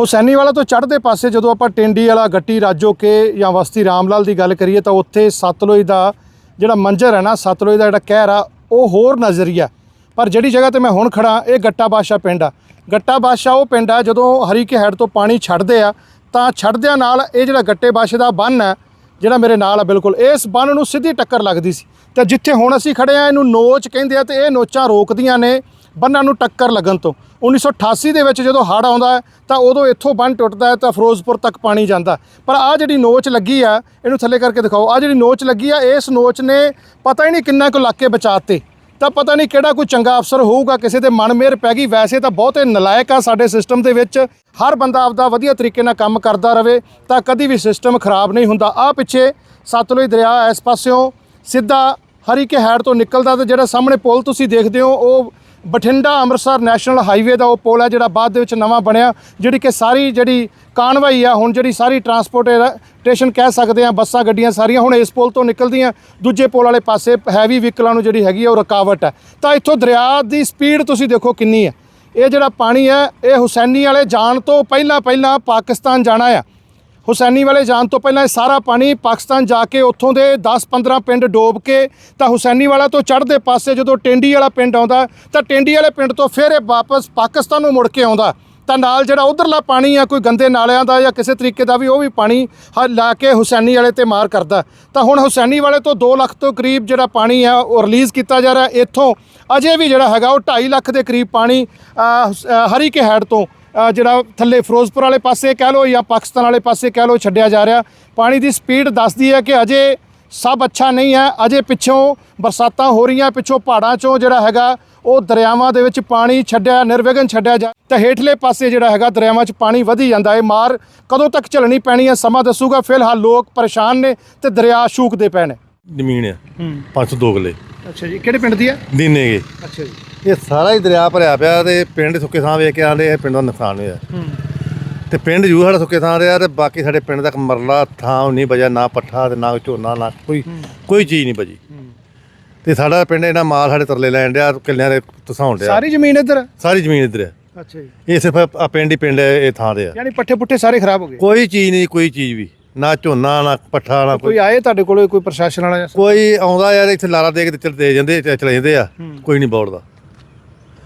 ਹੁਸੈਨੀ ਵਾਲਾ ਤੋਂ ਚੜ੍ਹਦੇ ਪਾਸੇ ਜਦੋਂ ਆਪਾਂ ਟਿੰਡੀ ਵਾਲਾ, ਗੱਟੀ, ਰਾਜੋ ਕੇ ਜਾਂ ਵਸਤੀ ਰਾਮਲਾਲ ਦੀ ਗੱਲ ਕਰੀਏ ਤਾਂ ਉੱਥੇ ਸਤਲੁਜ ਦਾ ਜਿਹੜਾ ਮੰਜ਼ਰ ਹੈ ਨਾ, ਸਤਲੁਜ ਦਾ ਜਿਹੜਾ ਕਹਿਰ ਆ, ਉਹ ਹੋਰ ਨਜ਼ਰੀਆ ਪਰ ਜਿਹੜੀ ਜਗ੍ਹਾ ਤੇ ਮੈਂ ਹੁਣ ਖੜਾ ਇਹ ਗੱਟਾ ਬਾਦਸ਼ਾਹ ਪਿੰਡ ਆ। ਗੱਟਾ ਬਾਦਸ਼ਾਹ ਉਹ ਪਿੰਡ ਆ, ਜਦੋਂ ਹਰੀਕੇ ਹੈਡ ਤੋਂ ਪਾਣੀ ਛੱਡਦੇ ਆ, ਤਾਂ ਛੱਡਦਿਆਂ ਨਾਲ ਇਹ ਜਿਹੜਾ ਗੱਟੇ ਬਾਦਸ਼ਾਹ ਦਾ ਬੰਨ ਹੈ, ਜਿਹੜਾ ਮੇਰੇ ਨਾਲ ਆ ਬਿਲਕੁਲ, ਇਸ ਬੰਨ ਨੂੰ ਸਿੱਧੀ ਟੱਕਰ ਲੱਗਦੀ ਸੀ। ਤੇ ਜਿੱਥੇ ਹੁਣ ਅਸੀਂ ਖੜੇ ਆ, ਇਹਨੂੰ ਨੋਚ ਕਹਿੰਦੇ ਆ ਤੇ ਇਹ ਨੋਚਾਂ ਰੋਕਦੀਆਂ ਨੇ। ਬੰਨਾਂ ਨੂੰ ਟੱਕਰ ਲੱਗਣ ਤੋਂ। 1988 ਦੇ ਵਿੱਚ ਜਦੋਂ ਹੜ੍ਹ ਆਉਂਦਾ ਹੈ, ਤਾਂ ਉਦੋਂ ਇੱਥੋਂ ਬੰਨ ਟੁੱਟਦਾ ਹੈ, ਤਾਂ ਫਿਰੋਜ਼ਪੁਰ ਤੱਕ ਪਾਣੀ ਜਾਂਦਾ ਪਰ ਆ ਜਿਹੜੀ ਨੋਚ ਲੱਗੀ ਆ, ਇਹਨੂੰ ਥੱਲੇ ਕਰਕੇ ਦਿਖਾਓ। ਆ ਜਿਹੜੀ ਨੋਚ ਲੱਗੀ ਆ, ਇਸ ਨੋਚ ਨੇ ਪਤਾ ਹੀ ਨਹੀਂ ਕਿੰਨਾ ਕੁ ਇਲਾਕੇ ਬਚਾਤੇ। ਤਾਂ ਪਤਾ ਨਹੀਂ ਕਿਹੜਾ ਕੋਈ ਚੰਗਾ ਅਫਸਰ ਹੋਊਗਾ, ਕਿਸੇ ਦੇ ਮਨ ਮੇਰ ਪੈ ਗਈ। ਵੈਸੇ ਤਾਂ ਬਹੁਤੇ ਨਲਾਇਕ ਆ ਸਾਡੇ ਸਿਸਟਮ ਦੇ ਵਿੱਚ। ਹਰ ਬੰਦਾ ਆਪਦਾ ਵਧੀਆ ਤਰੀਕੇ ਨਾਲ ਕੰਮ ਕਰਦਾ ਰਵੇ, ਤਾਂ ਕਦੀ ਵੀ ਸਿਸਟਮ ਖਰਾਬ ਨਹੀਂ ਹੁੰਦਾ। ਆ ਪਿੱਛੇ ਸਤਲੁਜ ਦਰਿਆ ਇਸ ਪਾਸਿਓਂ ਸਿੱਧਾ ਹਰੀਕੇ ਹੈੜ ਤੋਂ ਨਿਕਲਦਾ ਤੇ ਜਿਹੜਾ ਸਾਹਮਣੇ ਪੁਲ ਤੁਸੀਂ ਦੇਖਦੇ ਹੋ, ਉਹ ਬਠਿੰਡਾ ਅੰਮ੍ਰਿਤਸਰ ਨੈਸ਼ਨਲ ਹਾਈਵੇ ਦਾ ਉਹ ਪੁਲ ਹੈ ਜਿਹੜਾ ਬਾਅਦ ਦੇ ਵਿੱਚ ਨਵਾਂ ਬਣਿਆ, ਜਿਹੜੀ ਕਿ ਸਾਰੀ ਜਿਹੜੀ ਕਾਨਵਾਈ ਆ, ਹੁਣ ਜਿਹੜੀ ਸਾਰੀ ਟਰਾਂਸਪੋਰਟੇਸ਼ਨ ਕਹਿ ਸਕਦੇ ਆ, ਬੱਸਾਂ, ਗੱਡੀਆਂ ਸਾਰੀਆਂ ਹੁਣ ਇਸ ਪੁਲ ਤੋਂ ਨਿਕਲਦੀਆਂ, ਦੂਜੇ ਪੁਲ ਵਾਲੇ ਪਾਸੇ ਹੈਵੀ ਵਹੀਕਲਾਂ ਨੂੰ ਜਿਹੜੀ ਹੈਗੀ ਆ ਉਹ ਰੁਕਾਵਟ ਹੈ। ਤਾਂ ਇੱਥੋਂ ਦਰਿਆ ਦੀ ਸਪੀਡ ਤੁਸੀਂ ਦੇਖੋ ਕਿੰਨੀ ਹੈ। ਇਹ ਜਿਹੜਾ ਪਾਣੀ ਹੈ, ਇਹ ਹੁਸੈਨੀ ਵਾਲੇ ਜਾਣ ਤੋਂ ਪਹਿਲਾਂ ਪਹਿਲਾਂ ਪਾਕਿਸਤਾਨ ਜਾਣਾ ਆ। ਹੁਸੈਨੀ ਵਾਲੇ ਜਾਣ ਤੋਂ ਪਹਿਲਾਂ ਇਹ ਸਾਰਾ ਪਾਣੀ ਪਾਕਿਸਤਾਨ ਜਾ ਕੇ ਉੱਥੋਂ ਦੇ 10-15 ਪਿੰਡ ਡੋਬ ਕੇ ਤਾਂ ਹੁਸੈਨੀ ਵਾਲਾ ਤੋਂ ਚੜ੍ਹਦੇ ਪਾਸੇ ਜਦੋਂ ਟਿੰਡੀ ਵਾਲਾ ਪਿੰਡ ਆਉਂਦਾ ਤਾਂ ਟਿੰਡੀ ਵਾਲੇ ਪਿੰਡ ਤੋਂ ਫਿਰ ਇਹ ਵਾਪਸ ਪਾਕਿਸਤਾਨ ਨੂੰ ਮੁੜ ਕੇ ਆਉਂਦਾ। ਤਾਂ ਨਾਲ ਜਿਹੜਾ ਉਧਰਲਾ ਪਾਣੀ ਆ ਕੋਈ ਗੰਦੇ ਨਾਲਿਆਂ ਦਾ ਜਾਂ ਕਿਸੇ ਤਰੀਕੇ ਦਾ ਵੀ ਉਹ ਵੀ ਪਾਣੀ ਹ- ਲਾ ਕੇ ਹੁਸੈਨੀ ਵਾਲੇ ਤੇ ਮਾਰ ਕਰਦਾ। ਤਾਂ ਹੁਣ ਹੁਸੈਨੀ ਵਾਲੇ ਤੋਂ 2 ਲੱਖ ਤੋਂ ਕਰੀਬ ਜਿਹੜਾ ਪਾਣੀ ਆ ਉਹ ਰਿਲੀਜ਼ ਕੀਤਾ ਜਾ ਰਿਹਾ। ਇੱਥੋਂ ਅਜੇ ਵੀ ਜਿਹੜਾ ਹੈਗਾ ਉਹ 2.5 ਲੱਖ ਦੇ ਕਰੀਬ ਪਾਣੀ ਅ, ਹੁਸ- ਅ, ਹਰੀਕੇ ਹੈਡ ਤੋਂ ਜਿਹੜਾ ਥੱਲੇ ਫਿਰੋਜ਼ਪੁਰ ਵਾਲੇ ਪਾਸੇ ਕਹਿ ਲਓ ਜਾਂ ਪਾਕਿਸਤਾਨ ਵਾਲੇ ਪਾਸੇ ਕਹਿ ਲਓ ਛੱਡਿਆ ਜਾ ਰਿਹਾ। ਪਾਣੀ ਦੀ ਸਪੀਡ ਦੱਸਦੀ ਹੈ ਕਿ ਅਜੇ ਸਭ ਅੱਛਾ ਨਹੀਂ ਹੈ। ਅਜੇ ਪਿੱਛੋਂ ਬਰਸਾਤਾਂ ਹੋ ਰਹੀਆਂ ਪਿੱਛੋਂ ਪਹਾੜਾਂ ਚੋਂ ਜਿਹੜਾ ਹੈਗਾ ਉਹ ਦਰਿਆਵਾਂ ਦੇ ਵਿੱਚ ਪਾਣੀ ਛੱਡਿਆ ਨਿਰਵਿਘਨ ਛੱਡਿਆ ਜਾ ਤਾਂ ਹੇਠਲੇ ਪਾਸੇ ਜਿਹੜਾ ਹੈਗਾ ਦਰਿਆਵਾਂ 'ਚ ਪਾਣੀ ਵਧੀ ਜਾਂਦਾ ਹੈ। ਮਾਰ ਕਦੋਂ ਤੱਕ ਝੱਲਣੀ ਪੈਣੀ ਹੈ ਸਮਾਂ ਦੱਸੂਗਾ। ਫਿਲਹਾਲ ਲੋਕ ਪਰੇਸ਼ਾਨ ਨੇ ਤੇ ਦਰਿਆ ਸ਼ੂਕਦੇ ਪਏ ਨੇ। ਜ਼ਮੀਨ ਹੂੰ। 502 ਕਿੱਲੇ। ਅੱਛਾ ਜੀ ਕਿਹੜੇ ਪਿੰਡ ਦੀ ਹੈ ਦਿਨੇਗੇ ਅੱਛਾ ਜੀ। ਇਹ ਸਾਰਾ ਹੀ ਦਰਿਆ ਭਰਿਆ ਪਿਆ ਤੇ ਪਿੰਡ ਸੁੱਕੇ ਥਾਂ ਵੇਖ ਕੇ ਆਂਦੇ ਇਹ ਪਿੰਡ ਦਾ ਨੁਕਸਾਨ ਹੋਇਆ। ਹੂੰ। ਤੇ ਪਿੰਡ ਜੂ ਸਾਡਾ ਸੁੱਕੇ ਥਾਂ ਰਿਹਾ ਤੇ ਬਾਕੀ ਸਾਡੇ ਪਿੰਡ ਤੱਕ ਮਰਲਾ ਥਾਂ ਨਹੀਂ ਬਜਿਆ ਨਾ ਪੱਠਾ ਤੇ ਨਾ ਝੋਨਾ ਨਾ ਕੋਈ ਕੋਈ ਚੀਜ਼ ਨਹੀਂ ਬਜੀ ਤੇ ਸਾਡਾ ਪਿੰਡ ਇਹਨਾਂ ਮਾਲ ਸਾਡੇ ਤਰਲੇ ਲੈਣ ਡਿਆ ਕਿੱਲਿਆਂ ਦੇ ਤਸਾਉਣ ਡਿਆ। ਸਾਰੀ ਜ਼ਮੀਨ ਇੱਧਰ? ਸਾਰੀ ਜ਼ਮੀਨ ਇੱਧਰ ਹੈ ਅੱਛਾ ਜੀ। ਇਹ ਸਿਰਫ ਆ ਪਿੰਡ ਹੀ ਪਿੰਡ ਇਹ ਥਾਂ ਦੇ ਆ। ਯਾਨੀ ਪੱਠੇ ਪੁੱਠੇ ਸਾਰੇ ਖਰਾਬ ਹੋ ਗਏ? ਕੋਈ ਚੀਜ਼ ਨਹੀਂ ਕੋਈ ਚੀਜ਼ ਵੀ। ਨਾ ਝੋਨਾ ਨਾ ਪੱਠਾ ਨਾ ਕੋਈ ਕੋਈ ਆਏ ਤੁਹਾਡੇ ਕੋਲ ਕੋਈ ਪ੍ਰਸ਼ਾਸਨ ਵਾਲਾ ਜਾਂ ਕੋਈ ਆਉਂਦਾ ਯਾਰ ਇੱਥੇ ਲਾਰਾ ਦੇ ਕੇ ਤੇ ਚਲ ਦੇ ਜਾਂਦੇ ਤੇ ਚਲੇ ਜਾਂਦੇ ਆ। ਕੋਈ ਨਹੀਂ ਬੋੜਦਾ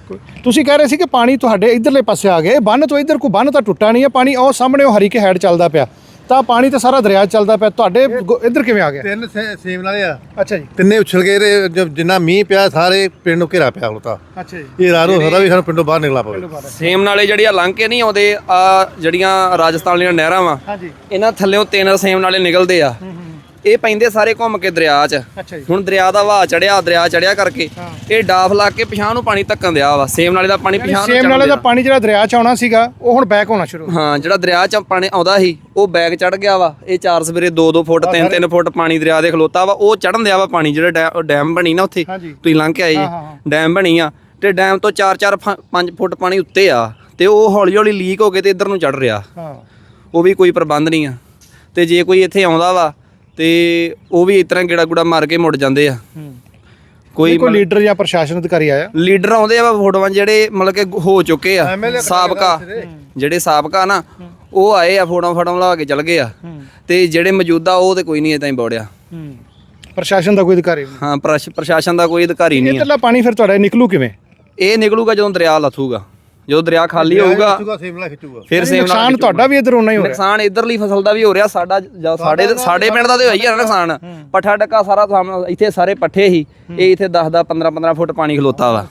ਕੋਈ- ਤੁਸੀਂ ਕਹਿ ਰਹੇ ਸੀ ਕਿ ਪਾਣੀ ਤੁਹਾਡੇ ਇਧਰਲੇ ਪਾਸੇ ਆ ਗਿਆ। ਇਹ ਬੰਨ ਤੋਂ ਇਧਰ ਕੋਈ ਬੰਨ ਤਾਂ ਟੁੱਟਾ ਨਹੀਂ ਹੈ ਪਾਣੀ ਉਹ ਸਾਹਮਣੇ ਉਹ ਹਰੀਕੇ ਹੈਡ ਚੱਲਦਾ ਪਿਆ। ਤਾਂ ਪਾਣੀ ਤਾਂ ਸਾਰਾ ਦਰਿਆ 'ਚ ਚੱਲਦਾ ਪਿਆ। ਤੁਹਾਡੇ ਗੋ- ਇੱਧਰ ਕਿਵੇਂ ਆ ਗਿਆ? ਤਿੰਨ ਸੇਮ ਨਾਲੇ ਆ। ਅੱਛਾ ਜੀ। ਤਿੰਨੇ ਉਛਲ ਗਏ ਤੇ ਜਦ ਜਿੰਨਾ ਮੀਂਹ ਪਿਆ ਸਾਰੇ ਪਿੰਡ ਨੂੰ ਘੇਰਾ ਪਿਆ ਹੁਣ ਤਾਂ। ਅੱਛਾ ਜੀ। ਇਹ ਰਾਤ ਹੋ ਸਕਦਾ ਵੀ ਸਾਨੂੰ ਪਿੰਡੋਂ ਬਾਹਰ ਨਿਕਲਣਾ ਪਵੇ। ਸੇਮ ਨਾਲੇ ਜਿਹੜੀਆਂ ਲੰਘ ਕੇ ਨਹੀਂ ਆਉਂਦੇ ਆ ਜਿਹੜੀਆਂ ਰਾਜਸਥਾਨ ਵਾਲੀਆਂ ਨਹਿਰਾਂ ਵਾ ਹਾਂਜੀ। ਇਹਨਾਂ ਥੱਲੇੋਂ ਤਿੰਨ ਸੇਮ ਨਾਲੇ ਨਿਕਲਦੇ ਆ। ਇਹ ਪੈਂਦੇ ਸਾਰੇ ਘੁੰਮ ਕੇ ਦਰਿਆ 'ਚ। ਅੱਛਾ ਜੀ। ਹੁਣ ਦਰਿਆ ਦਾ ਵਹਾਅ ਚੜਿਆ ਦਰਿਆ ਚੜਿਆ ਕਰਕੇ ਇਹ ਡਾਫ ਲਾ ਕੇ ਪਿਛਾਂ ਨੂੰ ਪਾਣੀ ਧੱਕਣ ਦਿਆ ਵਾ। ਸੇਮ ਨਾਲੇ ਦਾ ਪਾਣੀ ਪਿਛਾਂ ਨੂੰ ਸੇਮ ਨਾਲੇ ਦਾ। ਪਾਣੀ ਜਿਹੜਾ ਦਰਿਆ 'ਚ ਆਉਣਾ ਸੀਗਾ ਉਹ ਹੁਣ ਬੈਕ ਹੋਣਾ ਸ਼ੁਰੂ ਹੋ ਜਿਹੜਾ ਦਰਿਆ 'ਚ ਪਾਣੀ ਆਉਂਦਾ ਸੀ ਉਹ ਬੈਗ ਚੜ ਗਿਆ ਵਾ। ਇਹ ਚਾਰ ਸਵੇਰੇ 2-2 ਫੁੱਟ 3-3 ਫੁੱਟ ਪਾਣੀ ਦਰਿਆ ਦੇ ਖਲੋਤਾ ਵਾ। ਉਹ ਚੜਨ ਦਿਆ ਵਾ ਪਾਣੀ ਜਿਹੜਾ ਡੈਮ ਬਣੀ ਨਾ ਉੱਥੇ। ਤੁਸੀਂ ਲੰਘ ਕੇ ਆਏ। ਡੈਮ ਬਣੀ ਆ ਤੇ ਡੈਮ ਤੋਂ 4-4 5 ਫੁੱਟ ਪਾਣੀ ਉੱਤੇ ਆ ਤੇ ਉਹ ਹੌਲੀ-ਹੌਲੀ ਲੀਕ ਹੋ ਕੇ ਤੇ ਇੱਧਰ ਨੂੰ ਚੜ ਰਿਹਾ। ਹਾਂ। ਉਹ ਵੀ ਕੋਈ ਪ੍ਰਬੰਧ ਨਹੀਂ ਆ। ਤੇ ਜੇ ਕੋਈ ਇੱਥੇ ਆਉਂਦਾ ਵਾ ਤੇ ਉਹ ਵੀ ਇਸ ਤਰ੍ਹਾਂ ਗੇੜਾ ਗੁੜਾ ਮਾਰ ਕੇ ਮੁੜ ਜਾਂਦੇ ਆ। ਕੋਈ ਕੋਈ ਲੀਡਰ ਜਾਂ ਪ੍ਰਸ਼ਾਸਨ ਅਧਿਕਾਰੀ ਆਇਆ। ਲੀਡਰ ਆਉਂਦੇ ਆ ਫੋਟੋਆਂ ਜਿਹੜੇ ਮਤਲਬ ਕਿ ਹੋ ਚੁੱਕੇ ਆ। ਸਾਬਕਾ ਜਿਹੜੇ ਸਾਬਕਾ ਨਾ ਉਹ ਆਏ ਆ ਫੋਟੋਆਂ ਫੋਟੋਆਂ ਲਾ ਕੇ ਚਲ ਗਏ ਆ। ਤੇ ਜਿਹੜੇ ਮੌਜੂਦਾ ਉਹ ਤੇ ਕੋਈ ਨਹੀਂ ਇਦਾਂ ਹੀ ਬੋੜਿਆ। ਪ੍ਰਸ਼ਾਸਨ ਦਾ ਕੋਈ ਅਧਿਕਾਰੀ ਨਹੀਂ। ਹਾਂ ਪ੍ਰਸ਼- ਪ੍ਰਸ਼ਾਸਨ ਦਾ ਕੋਈ ਅਧਿਕਾਰੀ ਨਹੀਂ ਆ। ਇੱਧਰਲਾ ਪਾਣੀ ਫਿਰ ਤੁਹਾਡਾ ਨਿਕਲੂ ਕਿਵੇਂ? ਇਹ ਨਿਕਲੂਗਾ ਜਦੋਂ ਦਰਿਆ ਲਥੂਗਾ। ਜਦੋਂ ਦਰਿਆ ਖਾਲੀ ਹੋਊਗਾ ਖਿੱਚੂਗਾ ਸੇਮ ਨਾਲ ਖਿੱਚੂਗਾ। ਫਿਰ ਸੇਮ ਨੁਕਸਾਨ ਤੁਹਾਡਾ ਵੀ ਇੱਧਰ ਉਨਾ ਹੀ ਹੋ ਰਿਹਾ ਨੁਕਸਾਨ ਇਧਰਲੀ ਫਸਲ ਦਾ ਵੀ ਹੋ ਰਿਹਾ ਸਾਡਾ ਜਾਂ ਸਾਡੇ ਸਾਡੇ ਪਿੰਡ ਦਾ ਤੇ ਹੋਈ ਨਾ ਨੁਕਸਾਨ। ਪੱਠਾ ਡੱਕਾ ਸਾਰਾ ਸਾਹਮਣੇ ਇੱਥੇ ਸਾਰੇ ਪੱਠੇ ਹੀ ਇਹ ਇੱਥੇ 10 10 15 15 ਫੁੱਟ ਪਾਣੀ ਖਲੋਤਾ ਵਾ।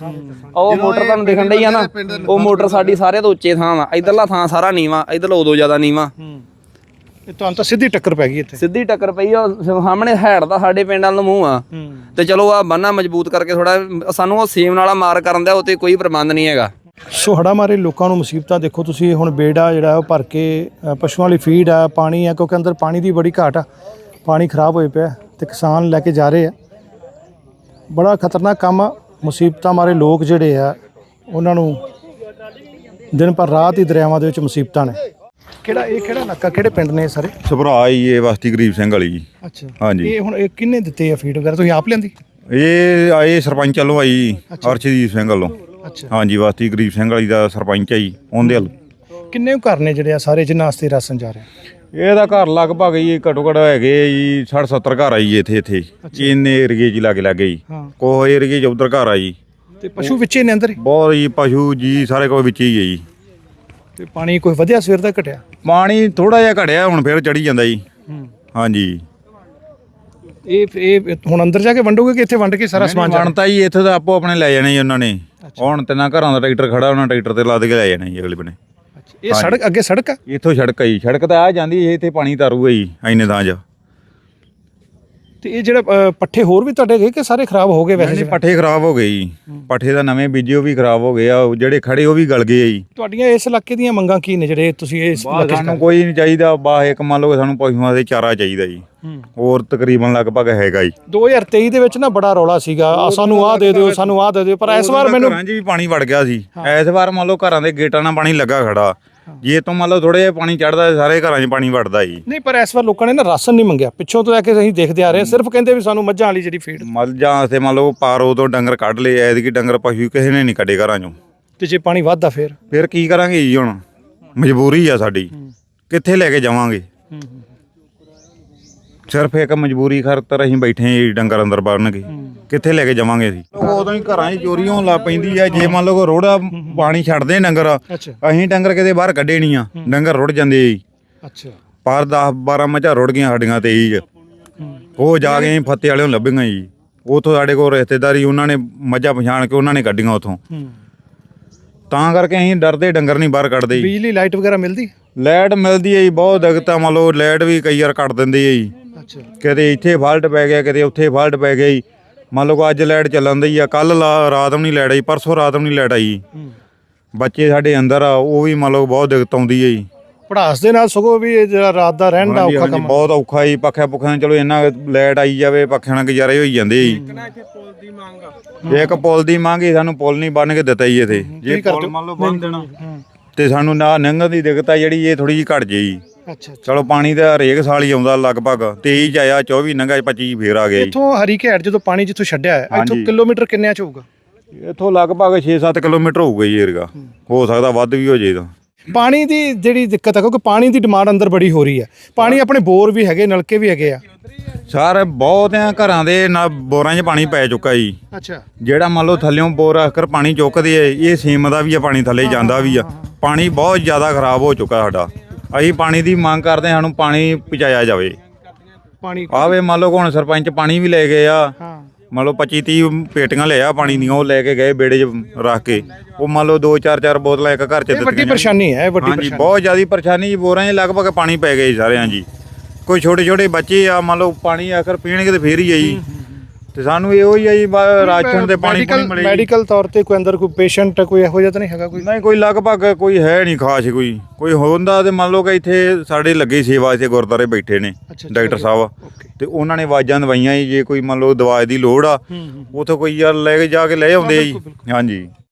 ਉਹ ਮੋਟਰ ਤੁਹਾਨੂੰ ਦਿਖਣ ਡਈ ਆ ਨਾ ਉਹ ਮੋਟਰ ਸਾਡੀ ਸਾਰੇ ਤੋਂ ਉੱਚੇ ਥਾਂ ਵਾ ਇਧਰਲਾ ਥਾਂ ਸਾਰਾ ਨੀਵਾ ਇਧਰਲਾ ਉਦੋਂ ਜ਼ਿਆਦਾ ਨੀਵਾ। ਇਹ ਤੁਹਾਨੂੰ ਤਾਂ ਸਿੱਧੀ ਟੱਕਰ ਪੈ ਗਈ ਇੱਥੇ। ਸਿੱਧੀ ਟੱਕਰ ਪਈ ਆ ਉਹ ਸਾਹਮਣੇ ਹੈੜ ਦਾ ਸਾਡੇ ਪਿੰਡ ਵੱਲ ਨੂੰ ਮੂੰਹ ਆ। ਹੂੰ। ਤੇ ਚਲੋ ਆ ਬੰਨਾ ਮਜ਼ਬੂਤ ਕਰਕੇ ਥੋੜਾ ਸਾਨੂੰ ਉਹ ਸੇਮ ਨਾਲਾ ਮਾਰ ਕਰਨ ਦਾ ਉਹ ਤੇ ਕੋਈ ਪ੍ਰਬੰਧ ਨਹੀਂ ਹੈਗਾ। ਸੋ ਹੜ੍ਹਾਂ ਮਾਰੇ ਲੋਕਾਂ ਨੂੰ ਮੁਸੀਬਤਾਂ ਦੇਖੋ ਤੁਸੀਂ ਹੁਣ ਬੇੜਾ ਜਿਹੜਾ ਉਹ ਭਰ ਕੇ ਪਸ਼ੂਆਂ ਲਈ ਫੀਡ ਆ ਪਾਣੀ ਆ ਕਿਉਂਕਿ ਅੰਦਰ ਪਾਣੀ ਦੀ ਬੜੀ ਘਾਟ ਆ। ਪਾਣੀ ਖਰਾਬ ਹੋਏ ਪਿਆ ਤੇ ਕਿਸਾਨ ਲੈ ਕੇ ਜਾ ਰਹੇ ਆ। ਬੜਾ ਖਤਰਨਾਕ ਕੰਮ ਆ। ਮੁਸੀਬਤਾਂ ਮਾਰੇ ਲੋਕ ਜਿਹੜੇ ਆ ਉਹਨਾਂ ਨੂੰ ਦਿਨ ਪਰ ਰਾਤ ਹੀ ਦਰਿਆਵਾਂ ਦੇ ਵਿੱਚ ਮੁਸੀਬਤਾਂ ਨੇ। ਕਿਹੜਾ ਇਹ ਕਿਹੜਾ ਇਲਾਕਾ ਕਿਹੜੇ ਪਿੰਡ ਨੇ ਸਾਰੇ? ਸਭਰਾ ਹੀ ਇਹ ਵਸਤੀ ਗਰੀਬ ਸਿੰਘ ਵਾਲੀ ਜੀ। ਅੱਛਾ। ਹਾਂਜੀ। ਇਹ ਹੁਣ ਇਹ ਕਿੰਨੇ ਦਿੱਤੇ ਆ ਫੀਡ ਵਗੈਰਾ? ਤੁਸੀਂ ਆਪ ਲੈਂਦੀ ਇਹ ਆਏ ਸਰਪੰਚ ਵੱਲੋਂ ਆਈ ਅਰਸ਼ਦੀਪ ਸਿੰਘ ਵੱਲੋਂ। ਅੱਛਾ। ਹਾਂਜੀ ਵਸਤੀ ਗਰੀਬ ਸਿੰਘ ਵਾਲੀ ਦਾ ਸਰਪੰਚ ਆਈ ਉਹਦੇ ਵੱਲ। ਕਿੰਨੇ ਕੁ ਘਰ ਨੇ ਜਿਹੜੇ ਆ ਸਾਰੇ ਜਿਨ੍ਹਾਂ ਵਾਸਤੇ ਰਾਸ਼ਨ ਜਾ ਰਿਹਾ? ਇਹਦਾ ਘਰ ਲਗਭਗ ਜੀ ਘੱਟੋ ਘੱਟ ਹੈਗੇ ਜੀ 60 70 ਘਰ ਆ ਜੀ ਇੱਥੇ ਇੱਥੇ। ਏਰੀਏ ਜੀ ਲਾਗੇ ਲਾਗੇ ਜੀ। ਹਾਂ। ਕੋਹ ਏਰੀਏ ਚ ਉਧਰ ਘਰ ਆ ਜੀ। ਤੇ ਪਸ਼ੂ ਵਿੱਚੇ ਨੇ ਅੰਦਰ ਹੀ? ਬਹੁਤ ਜੀ ਪਸ਼ੂ ਜੀ ਸਾਰੇ ਕੋਈ ਵਿੱਚ ਹੀ ਹੈ ਜੀ। ਤੇ ਪਾਣੀ ਕੋਈ ਵਧਿਆ ਸਵੇਰ ਦਾ ਘਟਿਆ? ਪਾਣੀ ਥੋੜਾ ਜਿਹਾ ਘੜਿਆ ਹੁਣ ਫਿਰ ਚੜੀ ਜਾਂਦਾ ਜੀ। ਹੂੰ। ਹਾਂਜੀ। ਇਹ ਇਹ ਹੁਣ ਅੰਦਰ ਜਾ ਕੇ ਵੰਡੋਗੇ ਕਿ ਇੱਥੇ ਵੰਡ ਕੇ ਸਾਰਾ ਸਮਾਨ ਜਾਣਾ ਬਣਤਾ ਜੀ ਇੱਥੇ ਤਾਂ ਆਪੋ ਆਪਣੇ ਲੈ ਜਾਣੇ ਜੀ ਉਹਨਾਂ ਨੇ। ਹੁਣ ਤਿੰਨਾਂ ਘਰਾਂ ਦਾ ਟਰੈਕਟਰ ਖੜਾ ਉਹਨਾਂ ਟਰੈਕਟਰ ਤੇ ਲੱਦ ਕੇ ਲੈ ਜਾਣਾ ਜੀ ਅਗਲੇ ਬਨੇ। ਇਹ ਸੜਕ ਅੱਗੇ ਸੜਕ ਆ? ਇੱਥੋਂ ਸੜਕ ਆ ਜੀ ਸੜਕ ਤਾਂ ਆ ਜਾਂਦੀ ਹੈ ਇੱਥੇ ਪਾਣੀ ਤਾਰੂਗਾ ਜੀ ਐਨੇ ਥਾਂ 'ਚ ਤੇ ਇਹ ਜਿਹੜਾ ਅ, ਪੱਠੇ ਹੋਰ ਵੀ ਤੁਹਾਡੇ ਗਏ ਕਿ ਸਾਰੇ ਖਰਾਬ ਹੋ ਗਏ ਵੈਸੇ ਨਹੀਂ? ਪੱਠੇ ਖਰਾਬ ਹੋ ਗਏ ਜੀ। ਪੱਠੇ ਦਾ ਨਵੇਂ ਬੀਜੇ ਉਹ ਵੀ ਖਰਾਬ ਹੋ ਗਏ ਆ। ਉਹ ਜਿਹੜੇ ਖੜੇ ਉਹ ਵੀ ਗਲ ਗਏ ਆ ਜੀ। ਤੁਹਾਡੀਆਂ ਇਸ ਇਲਾਕੇ ਦੀਆਂ ਮੰਗਾਂ ਕੀ ਨੇ ਜਿਹੜੇ ਤੁਸੀਂ ਇਸ ਇਲਾਕੇ 'ਚ ਸਾਨੂੰ ਕੋਈ ਨਹੀਂ ਚਾਹੀਦਾ। ਬਾ ਇੱਕ ਮੰਨ ਲਓ ਸਾਨੂੰ ਪਸ਼ੂਆਂ ਦੇ ਚਾਰਾ ਚਾਹੀਦਾ ਜੀ। ਹੂੰ। ਹੋਰ ਤਕਰੀਬਨ ਲਗਭਗ ਹੈਗਾ ਜੀ। 2023 ਦੇ ਵਿੱਚ ਨਾ ਬੜਾ ਰੌਲਾ ਸੀਗਾ। ਸਾਨੂੰ ਆਹ ਦੇ ਦਿਓ ਸਾਨੂੰ ਆਹ ਦੇ ਦਿਓ ਪਰ ਇਸ ਵਾਰ ਮੈਨੂੰ ਘਰਾਂ 'ਚ ਵੀ ਪਾਣੀ ਵੜ ਗਿਆ ਸੀ। ਇਸ ਵਾਰ ਮੰਨ ਲਓ ਘਰਾਂ ਦੇ ਗੇਟਾਂ ਨਾਲ ਪਾਣੀ ਲੱਗਾ ਖੜਾ। ਜੇ ਤੋਂ ਮੰਨ ਲਓ ਥੋੜੇ ਜਿਹਾ ਪਾਣੀ ਚੜਦਾ ਸਾਰੇ ਘਰਾਂ 'ਚ ਪਾਣੀ ਵੜਦਾ ਜੀ। ਨਹੀਂ ਪਰ ਇਸ ਵਾਰ ਲੋਕਾਂ ਨੇ ਨਾ ਰਾਸ਼ਨ ਨਹੀਂ ਮੰਗਿਆ। ਪਿੱਛੋਂ ਤੋਂ ਲੈ ਕੇ ਅਸੀਂ ਦੇਖਦੇ ਆ ਰਹੇ ਹਾਂ ਸਿਰਫ ਕਹਿੰਦੇ ਵੀ ਸਾਨੂੰ ਮੱਝਾਂ ਵਾਲੀ ਜਿਹੜੀ ਫੀਡ ਮੱਝਾਂ ਵਾਸਤੇ ਮੰਨ ਲਓ ਪਾਰੋ ਤੋਂ ਡੰਗਰ ਕੱਢ ਲਏ ਐਤਕੀ ਡੰਗਰ ਪਸ਼ੂ ਕਿਸੇ ਨੇ ਨਹੀਂ ਕੱਢੇ ਘਰਾਂ 'ਚੋਂ। ਤੇ ਜੇ ਪਾਣੀ ਵੱਧਦਾ ਫੇਰ? ਫਿਰ ਕੀ ਕਰਾਂਗੇ ਜੀ ਹੁਣ? ਮਜਬੂਰੀ ਆ ਸਾਡੀ। ਕਿੱਥੇ ਲੈ ਕੇ ਜਾਵਾਂਗੇ? ਸਿਰਫ ਇੱਕ ਮਜਬੂਰੀ ਖਾਤਰ ਅਸੀਂ ਬੈਠੇ ਹਾਂ ਜੀ ਡੰਗਰ ਅੰਦਰ ਵੜਨਗੇ। ਕਿੱਥੇ ਲੈ ਕੇ ਜਾਵਾਂਗੇ ਅਸੀਂ? ਉਦੋਂ ਹੀ ਘਰਾਂ 'ਚ ਚੋਰੀ ਹੋਣ ਲੱਗ ਪੈਂਦੀ ਆ। ਜੇ ਮੰਨ ਲਓ ਰੋੜਾ ਪਾਣੀ ਛੱਡਦੇ ਡੰਗਰ ਅੱਛਾ। ਅਸੀਂ ਡੰਗਰ ਕਿਤੇ ਬਾਹਰ ਕੱਢੇ ਨਹੀਂ ਆ। ਡੰਗਰ ਰੁੜ ਜਾਂਦੇ ਜੀ। ਅੱਛਾ। ਪਰ 10 12 ਮੱਝਾਂ ਰੁੜ ਗਈਆਂ ਸਾਡੀਆਂ ਤੇ ਹੀ। ਉਹ ਜਾ ਕੇ ਅਸੀਂ ਫੱਤੇ ਵਾਲਿਆਂ ਨੂੰ ਲੱਭੀਆਂ ਜੀ। ਉਥੋਂ ਸਾਡੇ ਕੋਲ ਰਿਸ਼ਤੇਦਾਰੀ ਉਹਨਾਂ ਨੇ ਮੱਝਾਂ ਪਛਾਣ ਕੇ ਉਹਨਾਂ ਨੇ ਕੱਢੀਆਂ ਉਥੋਂ। ਤਾਂ ਕਰਕੇ ਅਸੀਂ ਡਰਦੇ ਡੰਗਰ ਨਹੀਂ ਬਾਹਰ ਕੱਢਦੇ ਜੀ। ਬਿਜਲੀ ਲਾਈਟ ਵਗੈਰਾ ਮਿਲਦੀ? ਲਾਈਟ ਮਿਲਦੀ ਹੈ ਜੀ ਬਹੁਤ ਦਿੱਕਤਾਂ ਮੰਨ ਲਓ ਲਾਈਟ ਵੀ ਕਈ ਵਾਰ ਕੱਟ ਦਿੰਦੇ ਆ ਜੀ। ਕਦੇ ਇੱਥੇ ਫਾਲਟ ਪੈ ਗਿਆ ਕਦੇ ਉੱਥੇ ਫਾਲਟ ਪੈ ਗਿਆ ਜੀ। ਮੰਨ ਲਓ ਅੱਜ ਲਾਈਟ ਚੱਲਣ ਦੀ ਆ ਕੱਲ ਰਾਤ ਨੂੰ ਨਹੀਂ ਲਾਈਟ ਆਈ ਪਰਸੋਂ ਰਾਤ ਨੂੰ ਨਹੀਂ ਲਾਈਟ ਆਈ। ਬੱਚੇ ਸਾਡੇ ਅੰਦਰ ਆ ਉਹ ਵੀ ਮੰਨ ਲਓ ਬਹੁਤ ਦਿੱਕਤ ਆਉਂਦੀ ਹੈ ਜੀ। ਪੜਾਸ ਦੇ ਨਾਲ ਸਗੋਂ ਵੀ ਇਹ ਜਿਹੜਾ ਰਾਤ ਦਾ ਰਹਿਣ ਦਾ ਔਖਾ ਕੰਮ ਬਹੁਤ ਔਖਾ ਜੀ ਪੱਖਿਆਂ ਪੁੱਖਿਆਂ ਚਲੋ ਇੰਨਾ ਲਾਈਟ ਆਈ ਜਾਵੇ ਪੱਖਿਆਂ ਨਾਲ ਗੁਜ਼ਾਰੇ ਹੋਈ ਜਾਂਦੇ ਜੀ। ਇੱਕ ਪੁਲ ਦੀ ਮੰਗ ਹੀ ਸਾਨੂੰ ਪੁਲ ਨਹੀਂ ਬਣ ਕੇ ਦਿੱਤਾ ਜੀ ਇੱਥੇ। ਜੇ ਪੁਲ ਮੰਨ ਲਓ ਬੰਨ ਦੇਣਾ ਤੇ ਸਾਨੂੰ ਨਾ ਨੰਗਣ ਦੀ ਦਿੱਕਤ ਆ ਜਿਹੜੀ ਇਹ ਥੋੜੀ ਜਿਹੀ ਘਟ ਜੇ ਜੀ ਅੱਛਾ ਚਲੋ ਪਾਣੀ ਦਾ ਹਰੇਕ ਸਾਲ ਹੀ ਆਉਂਦਾ ਲਗਭਗ 23 ਚ ਆਇਆ 24 ਨੰਗਾ 25 ਫੇਰ ਆ ਗਿਆ ਜੀ। ਇੱਥੋਂ ਹਰੀ ਘੈਟ ਜਦੋਂ ਪਾਣੀ ਜਿੱਥੋਂ ਛੱਡਿਆ ਹੈ ਇੱਥੋਂ ਹਾਂਜੀ। ਕਿਲੋਮੀਟਰ ਕਿੰਨਿਆਂ ਚ ਹੋਊਗਾ? ਇੱਥੋਂ ਲਗਭਗ 6-7 ਕਿਲੋਮੀਟਰ ਹੋਊਗਾ ਜੀ ਏਰੀਆ ਹੋ। ਸਕਦਾ ਵੱਧ ਵੀ ਹੋ ਜੇ ਤਾਂ। ਪਾਣੀ ਦੀ ਜਿਹੜੀ ਦਿੱਕਤ ਹੈ ਕਿਉਂਕਿ ਪਾਣੀ ਦੀ ਡਿਮਾਂਡ ਅੰਦਰ ਬੜੀ ਹੋ ਰਹੀ ਹੈ ਪਾਣੀ ਆਪਣੇ ਬੋਰ ਵੀ ਹੈਗੇ ਨਲਕੇ ਵੀ ਹੈਗੇ ਆ। ਸਰ ਬਹੁਤ ਆ ਘਰਾਂ ਦੇ ਨਾਲ ਬੋਰਾਂ 'ਚ ਪਾਣੀ ਪੈ ਚੁੱਕਾ ਜੀ। ਅੱਛਾ। ਜਿਹੜਾ ਮੰਨ ਲਓ ਥੱਲਿਓਂ ਬੋਰ ਆਕਰ ਪਾਣੀ ਚੁੱਕਦੇ ਆ ਇਹ ਸੀਮ ਦਾ ਵੀ ਆ ਪਾਣੀ ਥੱਲੇ ਜਾਂਦਾ ਵੀ ਆ। ਪਾਣੀ ਬਹੁਤ ਜ਼ਿਆਦਾ ਖਰਾਬ ਹੋ ਚੁੱਕਾ ਸਾਡਾ। ਅਸੀਂ ਪਾਣੀ ਦੀ ਮੰਗ ਕਰਦੇ ਹਾਂ ਸਾਨੂੰ ਪਾਣੀ ਪਹੁੰਚਾਇਆ ਜਾਵੇ। ਪਾਣੀ ਆਵੇ ਮੰਨ ਲਓ ਹੁਣ ਸਰਪੰਚ ਪਾਣੀ ਵੀ ਲੈ ਗਏ ਆ। ਹਾਂ। ਮੰਨ ਲਓ 25 30 ਪੇਟੀਆਂ ਲਿਆ ਪਾਣੀ ਦੀਆਂ ਉਹ ਲੈ ਕੇ ਗਏ ਬੇੜੇ 'ਚ ਰੱਖ ਕੇ। ਉਹ ਮੰਨ ਲਓ 2 4 4 ਬੋਤਲਾਂ ਇੱਕ ਘਰ 'ਚ ਇਹ ਵੱਡੀ ਦਿੱਤੀਆਂ ਪਰੇਸ਼ਾਨੀ ਹੈ ਇਹ ਵੱਡੀ ਹਾਂਜੀ ਪਰੇਸ਼ਾਨੀ। ਬਹੁਤ ਜ਼ਿਆਦੀ ਪਰੇਸ਼ਾਨੀ ਜੀ ਬੋਰਾਂ 'ਚ ਲਗਭਗ ਪਾਣੀ ਪੈ ਗਿਆ ਜੀ ਸਾਰਿਆਂ ਜੀ। ਕੋਈ ਛੋਟੇ ਛੋਟੇ ਬੱਚੇ ਆ ਮੰਨ ਲਓ ਪਾਣੀ ਆਖਰ ਪੀਣਗੇ ਤੇ ਫੇਰ ਹੀ ਆ ਜੀ। ਤੇ ਸਾਨੂੰ ਇਹੋ ਹੀ ਆ ਜੀ ਬਸ ਰਾਸ਼ਨ ਤੇ ਪਾਣੀ ਪਾਣੀ ਮਿਲੇ। ਜੀ। ਮੈਡੀਕਲ ਤੌਰ ਤੇ ਕੋਈ ਅੰਦਰ ਕੋਈ ਪੇਸ਼ੈਂਟ ਕੋਈ ਇਹੋ ਜਿਹਾ ਤਾਂ ਨਹੀਂ ਹੈਗਾ ਕੋਈ? ਨਹੀਂ ਕੋਈ ਲਗਭਗ ਕੋਈ ਹੈ ਨਹੀਂ ਖਾਸ ਕੋਈ। ਕੋਈ ਹੁੰਦਾ ਤੇ ਮੰਨ ਲਓ ਕਿ ਇੱਥੇ ਸਾਡੇ ਲੱਗੇ ਸੇਵਾ ਇੱਥੇ ਗੁਰਦਾਰੇ ਬੈਠੇ ਨੇ ਅੱਛਾ, ਡਾਕਟਰ ਸਾਹਿਬ। ਓਕੇ ਤੇ ਉਹਨਾਂ ਨੇ ਆਵਾਜ਼ਾਂ ਦਵਾਈਆਂ ਜੀ ਜੇ ਕੋਈ ਮੰਨ ਲਓ ਦਵਾਈ ਦੀ ਲੋੜ ਆ ਉਥੋਂ ਕੋਈ ਯਾਰ ਲੈ ਕੇ ਜਾ ਕੇ ਲੈ ਆਉਂਦੇ ਆ ਜੀ। ਹਾਂਜੀ।